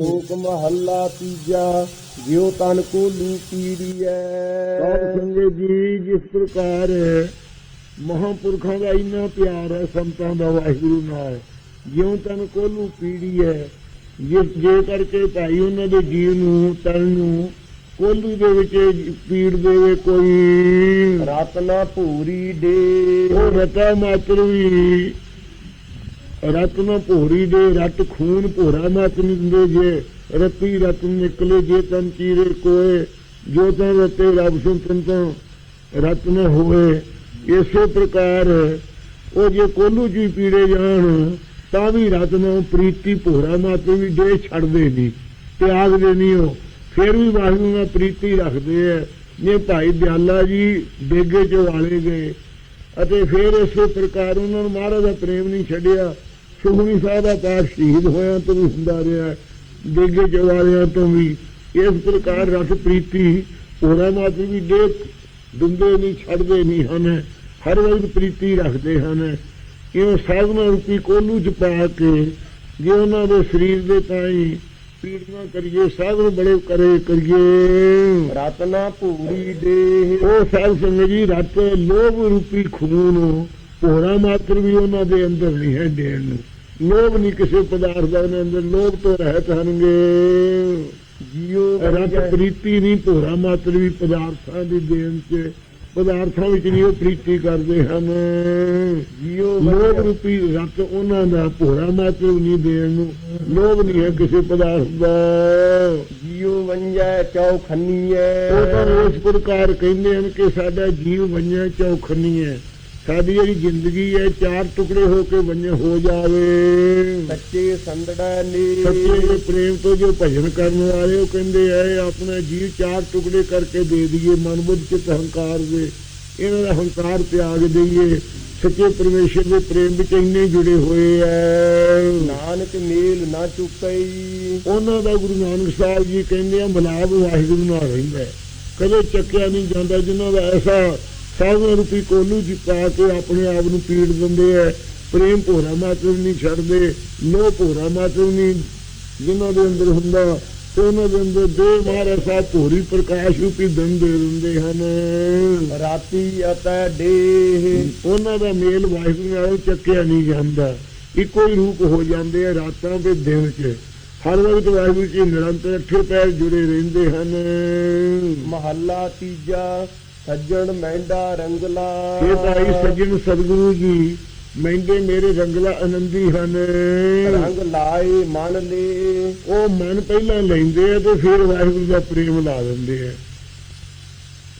ਲੋਕ ਮਹੱਲਾ ਤੀਜਾ ਜਿਉ ਤਨ ਕੋ ਲੂ ਸਾਧ ਪੀੜੀਐ ਸੰਗਤ ਜੀ ਜਿਸ ਪ੍ਰਕਾਰ ਮਹਾਂਪੁਰਖਾਂ ਦਾ ਇੰਨਾ ਪਿਆਰ ਹੈ ਸੰਤਾਂ ਦਾ ਵਾਹਿਗੁਰੂ ਨਾਲ ਜਿਉਂ ਤਨ ਕੋਲੂ ਪੀੜੀ ਹੈ ਜਿਸ ਜੇ ਕਰਕੇ ਭਾਈ ਉਹਨਾਂ ਦੇ ਜੀਵ ਨੂੰ ਤਨ ਨੂੰ ਕੋਲੂ ਦੇ ਵਿੱਚ ਪੀੜ ਦੇਵੇ ਕੋਈ। ਰਤਨਾ ਭੂਰੀ ਦੇ ਉਹ ਰਤਾ ਮਾਤਰ ਵੀ ਰਤਨ ਭੋਰੀ ਦੇ ਰਤ ਖੂਨ ਭੋਰਾ ਮਤ ਨਿੰਦੇ ਜੇ। ਰਤੀ ਰਤਨ ਨਿਕਲੇ ਜੇ ਤਨ ਚੀਰੇ ਕੋਏ। ਜੋ ਤਨ ਰਤੇ ਰਬ ਸੁਨ ਤਨ ਰਤਨ ਹੋਏ। ਇਸੇ ਪ੍ਰਕਾਰ ਉਹ ਜੇ ਕੋਲੂ ਜੀ ਪੀੜੇ ਜਾਣ, ਤਾਂ ਵੀ ਰਤਨ ਪ੍ਰੀਤੀ ਭੋਰਾ ਮਤ ਵੀ ਦੇ ਛੱਡਦੇ ਨਹੀਂ ਤਿਆਗ ਦੇ ਨਹੀਂ ਉਹ। ਫਿਰ ਵੀ ਵਾਹਿਗੁਰੂ ਨਾਲ ਪ੍ਰੀਤੀ ਰੱਖਦੇ ਐ। ਜੇ ਭਾਈ ਦਿਆਲਾ ਜੀ ਡੇਗੇ ਚ ਵਾਲੇ ਗਏ। ਅਤੇ ਫਿਰ ਇਸੇ ਪ੍ਰਕਾਰ ਉਹਨਾਂ ਨੂੰ ਮਹਾਰਾਜ ਦਾ ਪ੍ਰੇਮ ਨਹੀਂ ਛੱਡਿਆ। ਸੁਖਮਨੀ ਸਾਹਿਬ ਦਾ ਪਾਠ ਸ਼ਹੀਦ ਹੋਇਆ ਤੋਂ ਵੀ ਹੁੰਦਾ ਰਿਹਾ ਦੇਗੇ ਜਵਾਰਿਆਂ ਤੋਂ ਵੀ ਇਸ ਪ੍ਰਕਾਰ ਰਸ ਪ੍ਰੀਤੀ ਹੋਰਾਂ ਮਾਤਰ ਵੀ ਦੇ ਦੁੰਦੇ ਨਹੀਂ ਛੱਡਦੇ ਨਹੀਂ ਹਨ ਹਰ ਵਕਤ ਪ੍ਰੀਤੀ ਰੱਖਦੇ ਹਨ। ਇਹ ਸਾਧਨਾ ਰੂਪੀ ਕੋਲੂ ਚ ਪਾ ਕੇ ਜੇ ਉਹਨਾਂ ਦੇ ਸਰੀਰ ਦੇ ਤਾਈ ਪੀੜਨਾ ਕਰੀਏ ਸਾਧਨ ਬੜੇ ਕਰੇ ਕਰੀਏ। ਰਤਨਾ ਭੂਰੀ ਦੇ। ਉਹ ਸਾਧ ਸੰਗਤ ਜੀ ਰਤ ਲੋਭ ਰੂਪੀ ਖੂਨ ਹੋਰਾ ਮਾਤਰ ਵੀ ਉਹਨਾਂ ਦੇ ਅੰਦਰ ਨਹੀਂ ਹੈ ਦੇਣ ਨੂੰ। ਲੋਭ ਨਹੀਂ ਕਿਸੇ ਪਦਾਰਥ ਦਾ ਉਹਨਾਂ ਅੰਦਰ। ਲੋਭ ਤੋਂ ਰਹਿਤ ਹਨਗੇ। ਜਿਉ ਰਤ ਪ੍ਰੀਤੀ ਨਹੀਂ ਭੋਰਾ ਮਾਤਰ ਵੀ ਪਦਾਰਥਾਂ ਦੀ ਦੇਣ ਚ। ਪਦਾਰਥਾਂ ਵਿੱਚ ਨਹੀਂ ਉਹ ਪ੍ਰੀਤੀ ਕਰਦੇ ਹਨ। ਜਿਉ ਲੋਭ ਰੂਪੀ ਰਤ ਉਹਨਾਂ ਦਾ ਭੋਰਾ ਮਾਤਰ ਨਹੀਂ ਦੇਣ ਨੂੰ। ਲੋਭ ਨਹੀਂ ਹੈ ਕਿਸੇ ਪਦਾਰਥ ਦਾ। ਜਿਉ ਵੰਜੈ ਚੌਖੰਨੀਐ ਉਹ ਤਾਂ ਇਸ ਪ੍ਰਕਾਰ ਕਹਿੰਦੇ ਹਨ ਕਿ ਸਾਡਾ ਜੀਵ ਵੰਜਿਆ ਚੌਖਨੀ ਹੈ ਸਾਡੀ ਜਿਹੜੀ ਜ਼ਿੰਦਗੀ ਹੈ ਚਾਰ ਟੁਕੜੇ ਹੋ ਕੇ ਵੰਜੇ ਹੋ ਜਾਵੇ। ਸੱਚੇ ਸੰਦੜੈ ਨੇ। ਸੱਚੇ ਦੇ ਪ੍ਰੇਮ ਤੋਂ ਜੋ ਭਜਨ ਕਰਨ ਵਾਲੇ ਉਹ ਕਹਿੰਦੇ ਐ ਆਪਣਾ ਜੀਵ ਚਾਰ ਟੁਕੜੇ ਕਰਕੇ ਦੇ ਦਈਏ ਮਨ ਬੁੱਧ ਚਿਤ ਹੰਕਾਰ ਦੇ। ਇਹਨਾਂ ਦਾ ਹੰਕਾਰ ਤਿਆਗ ਦਈਏ। ਸੱਚੇ ਪਰਮੇਸ਼ਰ ਦੇ ਪ੍ਰੇਮ ਵਿੱਚ ਇੰਨੇ ਜੁੜੇ ਹੋਏ ਐ ਨਾਨਕ ਮੇਲ ਨਾ ਚੁਕਈ। ਉਹਨਾਂ ਦਾ ਗੁਰੂ ਨਾਨਕ ਸਾਹਿਬ ਜੀ ਕਹਿੰਦੇ ਆ ਮਲਾਬ ਵਾਹਿਗੁਰੂ ਨਾਲ ਰਹਿੰਦਾ। ਕਦੇ ਚੱਕਿਆ ਨਹੀਂ ਜਾਂਦਾ ਜਿਨ੍ਹਾਂ ਦਾ ਐਸਾ ਸਾਧਨਾ ਰੂਪੀ ਕੋਲੂ ਜੀ ਪਾ ਕੇ ਆਪਣੇ ਆਪ ਨੂੰ ਪੀੜ ਦਿੰਦੇ ਐ ਪ੍ਰੇਮ ਭੋਰਾ ਮਾਤਰ ਨਹੀਂ ਛੱਡਦੇ ਲੋਭ ਭੋਰਾ ਮਾਤਰ ਨਹੀਂ। ਜਿਨ੍ਹਾਂ ਦੇ ਅੰਦਰ ਹੁੰਦਾ ਉਹਨਾਂ ਦੇ ਅੰਦਰ ਦੇ ਮਹਾਰਾਜ ਸਾਹਿਬ ਭੋਰੀ ਪ੍ਰਕਾਸ਼ ਰੂਪੀ ਦਿਨ ਦੇ ਦਿੰਦੇ ਹਨ। ਰਾਤੀ ਅਤੈ ਡੇਹ ਉਹਨਾਂ ਦਾ ਮੇਲ ਵਾਹਿਗੁਰੂ ਨਾਲ ਚੱਕਿਆ ਨਹੀਂ ਜਾਂਦਾ। ਇੱਕੋ ਹੀ ਰੂਪ ਹੋ ਜਾਂਦੇ ਆ ਰਾਤਾਂ ਤੇ ਦਿਨ 'ਚ। ਹਰ ਵਕਤ ਵਾਹਿਗੁਰੂ ਜੀ ਨਿਰੰਤਰ ਅੱਠੇ ਪੈਰ ਜੁੜੇ ਰਹਿੰਦੇ ਹਨ। ਮਹੱਲਾ ਤੀਜਾ। ਸੱਜਣ ਮਹਿੰਡਾ ਰੰਗਲਾ। ਇਹ ਭਾਈ ਸੱਜਣ ਸਤਿਗੁਰੂ ਜੀ ਮਹਿੰਦੇ ਮੇਰੇ ਰੰਗਲਾ ਆਨੰਦੀ ਹਨ। ਰੰਗ ਲਾਏ ਮਨ ਲੇ ਉਹ ਮਨ ਪਹਿਲਾਂ ਲੈਂਦੇ ਆ ਤੇ ਫਿਰ ਵਾਹਿਗੁਰੂ ਦਾ ਪ੍ਰੇਮ ਲਾ ਦਿੰਦੇ ਆ।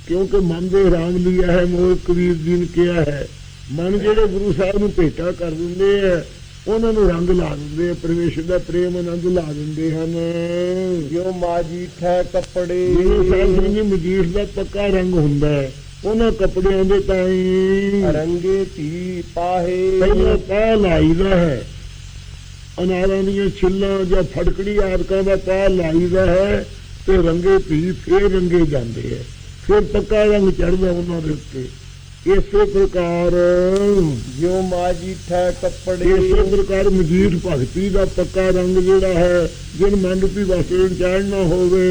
ਕਿਉਂਕਿ ਮਨ ਦੇ ਰੰਗ ਲਿਆ ਹੈ ਮੋਹ ਕਬੀਰ ਜੀ ਨੇ ਕਿਹਾ ਹੈ ਮਨ ਜਿਹੜੇ ਗੁਰੂ ਸਾਹਿਬ ਨੂੰ ਭੇਟਾ ਕਰ ਦਿੰਦੇ ਆ ਉਹਨਾਂ ਨੂੰ ਰੰਗ ਲਾ ਦਿੰਦੇ ਆ ਪਰਮੇਸ਼ਰ ਦਾ ਪ੍ਰੇਮ ਆਨੰਦ ਲਾ ਦਿੰਦੇ ਹਨ। ਜਿਉ ਮਾਜੀ ਠੈ ਕੱਪੜੇ। ਜਿਵੇਂ ਸਾਹਿਬ ਜੀ ਮਜੀਠ ਦਾ ਪੱਕਾ ਰੰਗ ਹੁੰਦਾ ਹੈ। ਉਹਨਾਂ ਕੱਪੜਿਆਂ ਦੇ ਤਾਈ ਰੰਗੇ ਧੀ ਪਾਹੇ। ਪਹਿਲਾਂ ਪਾ ਲਾਈਦਾ ਹੈ। ਅਨਾਰਾਂ ਦੀਆਂ ਛਿੱਲਾਂ ਜਾਂ ਫੜਕੜੀ ਆਦਿਕਾਂ ਦਾ ਪਾ ਲਾਈਦਾ ਹੈ ਤੇ ਰੰਗੇ ਧੀ ਫੇਰ ਰੰਗੇ ਜਾਂਦੇ ਹੈ। ਫਿਰ ਪੱਕਾ ਰੰਗ ਚੜਦਾ ਉਹਨਾਂ ਦੇ ਉੱਤੇ। ਇਸੇ ਪ੍ਰਕਾਰ ਜਿਉ ਮਾਜੀ ਠੈ ਕੱਪੜੇ ਇਸੇ ਪ੍ਰਕਾਰ ਮਜੀਠ ਭਗਤੀ ਦਾ ਪੱਕਾ ਰੰਗ ਜਿਹੜਾ ਹੈ ਜਿਨ ਮਨ ਰੂਪੀ ਵਾਸਤੇ ਚੜਨਾ ਹੋਵੇ।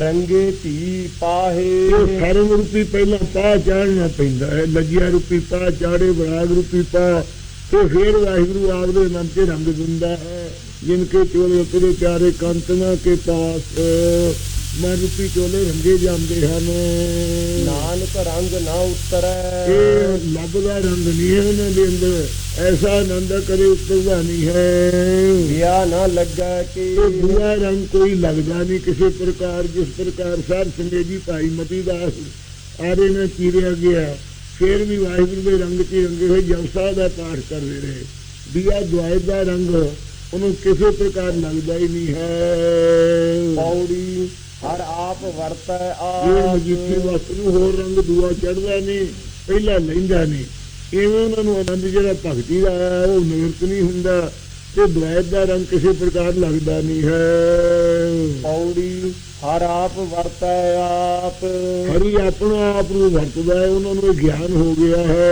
ਰੰਗੇ ਧੀ ਪਾਹੇ। ਇਹ ਸਰਮ ਰੂਪੀ ਪਹਿਲਾਂ ਪਾ ਚਾੜਨਾ ਪੈਂਦਾ ਹੈ ਲਜਿਆ ਰੂਪੀ ਪਾ ਚਾੜੇ ਵਿਰਾਗ ਰੂਪੀ ਪਾ ਤੇ ਫਿਰ ਵਾਹਿਗੁਰੂ ਆਪਦੇ ਨਾਮ ਤੇ ਰੰਗ ਦਿੰਦਾ ਹੈ ਜਿਨ ਕੇ ਚੋਲੇ ਉਤਰੇ ਪਿਆਰੇ ਕੰਤਨਾ ਕੇ ਪਾਸ। ਮਨ ਰੂਪੀ ਚੋਲੇ ਰੰਗੇ ਜਾਂਦੇ ਹਨ। ਨਾਨਕ ਰੰਗ ਨਾ ਉਤਰੈ। ਇਹ ਲੱਭਦਾ ਰੰਗ ਨਹੀਂ ਹੈ ਉਹਨਾਂ ਦੇ ਅੰਦਰ। ਐਸਾ ਆਨੰਦ ਕਦੇ ਉਤਰਦਾ ਨਹੀਂ ਹੈ। ਵਿਆ ਨਾ ਲੱਗਾ ਕਿ ਦੂਆ ਰੰਗ ਕੋਈ ਲੱਗਦਾ ਨਹੀਂ ਕਿਸੇ ਪ੍ਰਕਾਰ ਜਿਸ ਪ੍ਰਕਾਰ ਸਾਧ ਸੰਗਤ ਜੀ ਭਾਈ ਮਤੀ ਦਾਸ ਆਰੇ ਨੇ ਚੀਰਿਆ ਗਿਆ। ਫਿਰ ਵੀ ਵਾਹਿਗੁਰੂ ਦੇ ਰੰਗ 'ਚ ਰੰਗੇ ਹੋਏ ਜਪਸਾ ਦਾ ਪਾਠ ਕਰਦੇ ਰਹੇ। ਦੀਆ ਦੁਆਇ ਦਾ ਰੰਗ ਉਹਨੂੰ ਕਿਸੇ ਪ੍ਰਕਾਰ ਲੱਗਦਾ ਹੀ ਨਹੀਂ ਹੈ। ਪੌੜੀ ਹਰ ਆਪ ਵਰਤੈ ਇਹ ਆਪ ਮਜੀਠੀ ਵਸਤ ਨੂੰ ਹੋਰ ਰੰਗ ਦੂਆ ਚੜਦਾ ਨਹੀਂ ਪਹਿਲਾਂ ਲੈਂਦਾ ਨਹੀਂ ਇਵੇਂ ਉਹਨਾਂ ਨੂੰ ਆਨੰਦ ਜਿਹੜਾ ਭਗਤੀ ਦਾ ਹੈ ਉਹ ਨਿਵਰਤ ਨਹੀਂ ਹੁੰਦਾ ਤੇ ਦੁਆਇ ਦਾ ਰੰਗ ਕਿਸੇ ਪ੍ਰਕਾਰ ਲੱਗਦਾ ਨਹੀਂ ਹੈ। ਪੌੜੀ ਹਰ ਆਪ ਵਰਤੈ ਆਪ। ਹਰੀ ਆਪਣਾ ਆਪ ਨੂੰ ਵਰਤਦਾ ਹੈ ਉਹਨਾਂ ਨੂੰ ਗਿਆਨ ਹੋ ਗਿਆ ਹੈ।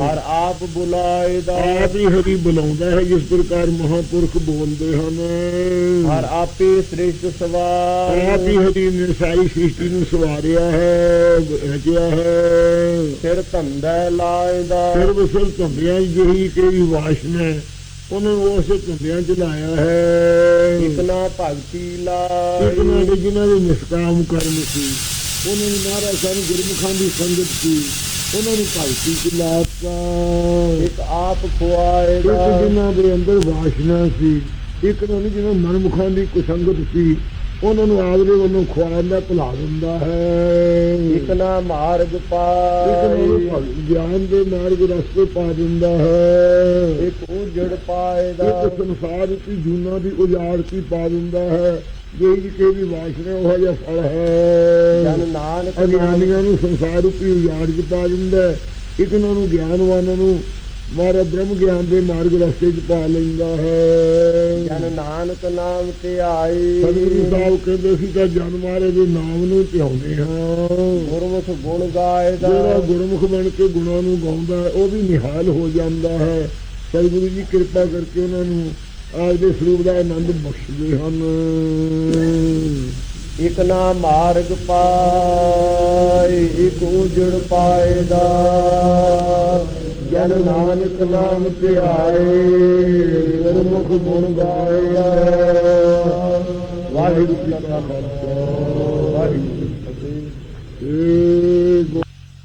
ਹਰ ਆਪ ਬੁਲਾਇਦਾ ਆਪ ਹੀ ਹਰੀ ਬੁਲਾਉਂਦਾ ਹੈ ਜਿਸ ਪ੍ਰਕਾਰ ਮਹਾਪੁਰਖ ਬੋਲਦੇ ਹਨ। ਹਰ ਆਪੇ ਸ੍ਰਿਸ਼ਟ ਸਵਾਰ। ਆਪ ਹੀ ਹਰੀ ਨੇ ਸਾਰੀ ਸ੍ਰਿਸ਼ਟੀ ਨੂੰ ਸਵਾਰਿਆ ਹੈ ਰਚਿਆ ਹੈ। ਸਿਰ ਧੰਦਾ ਲਾਇਦਾ ਸਰਬ ਸਰ ਧੰਦਿਆਂ ਜਿਹੀ ਤੇਰੀ ਵਾਸ਼ਨਾ ਹੈ, ਉਹਨਾਂ ਨੂੰ ਉਸੇ ਧੰਦਿਆਂ ਚ ਲਾਇਆ ਹੈ। ਇਤਨਾ ਭਗਤੀ ਇਤਨਾ ਲਾਇ ਦੇ ਜਿਨ੍ਹਾਂ ਦੇ ਨਿਸ਼ਕਾਮ ਕਰਮ ਸੀ ਉਹਨਾਂ ਨੂੰ ਮਹਾਰਾਜ ਸਾਨੂੰ ਗੁਰਮੁਖਾਂ ਦੀ ਸੰਗਤ ਸੀ ਉਹਨਾਂ ਨੂੰ ਭਗਤੀ ਚ ਲਾਤਾ। ਇੱਕ ਆਪ ਇੱਕ ਖੁਆਏਦਾ ਜਿਨ੍ਹਾਂ ਦੇ ਅੰਦਰ ਵਾਸ਼ਨਾ ਸੀ ਇੱਕ ਨੂੰ ਜਿਹਨਾਂ ਮਨਮੁਖਾਂ ਦੀ ਕੁਸੰਗਤ ਸੀ ਉਹਨਾਂ ਨੂੰ ਆਪਦੇ ਵੱਲੋਂ ਖੁਆਉਂਦਾ ਭੁਲਾ ਦਿੰਦਾ ਹੈ। ਇਤਨਾ ਮਾਰਗ ਨੂੰ ਪਾਏ ਗਿਆਨ ਦੇ ਮਾਰਗ ਰਸਤੇ ਪਾ ਦਿੰਦਾ ਹੈ। ਇੱਕ ਉਜੜ ਪਾਏਦਾ ਇੱਕ ਸੰਸਾਰ ਵਿੱਚ ਜੂਨਾ ਦੀ ਉਜਾੜਤੀ ਪਾ ਦਿੰਦਾ ਹੈ। ਜੇ ਕਿ ਵੀ ਵਾਸ਼ਨਾ ਉਹ ਜਿਹਾ ਫਲ ਹੈ। ਜਨ ਨਾਨਕ ਅਗਿਆਨੀਆਂ ਨੂੰ ਸੰਸਾਰ ਰੂਪੀ ਉਜਾੜ ਚ ਪਾ ਦਿੰਦਾ ਹੈ। ਇੱਕ ਨੂੰ ਗਿਆਨਵਾਨਾਂ ਨੂੰ ਮਾਰਾ ਬ੍ਰਹਮ ਗਿਆਨ ਦੇ ਮਾਰਗ ਰਸਤੇ ਚ ਪਾ ਲੈਂਦਾ ਹੈ। ਜਨ ਨਾਨਕ ਨਾਮ ਤੇ ਆਈ ਸਤਿਗੁਰੂ ਸਾਹਿਬ ਕਹਿੰਦੇ ਸੀ ਤਾਂ ਜਨ ਮਾਰੇ ਦੇ ਨਾਮ ਨੂੰ ਧਿਆਉਂਦੇ ਹਾਂ। ਗੁਰਮੁਖ ਗੁਣ ਗਾਇਦਾ। ਜਿਹੜਾ ਗੁਰਮੁਖ ਬਣ ਕੇ ਗੁਣਾਂ ਨੂੰ ਗਾਉਂਦਾ ਉਹ ਵੀ ਨਿਹਾਲ ਹੋ ਜਾਂਦਾ ਹੈ। ਸਤਿਗੁਰੂ ਜੀ ਕਿਰਪਾ ਕਰਕੇ ਉਹਨਾਂ ਨੂੰ ਆਪਦੇ ਸਰੂਪ ਦਾ ਆਨੰਦ ਬਖਸ਼ਦੇ ਹਨ। ਇਕ ਨਾ ਮਾਰਗ ਪਾਏ ਇਕ ਉਜੜ ਪਾਏਦਾ ਜਨ ਨਾਨਕ ਨਾਮ ਤੇ ਆਏ ਗੁਰਮੁਖ ਗੁਣ ਗਾਇਆ ਵਾਹਿਗੁਰੂ ਜੀ ਕਾ ਖਾਲਸਾ।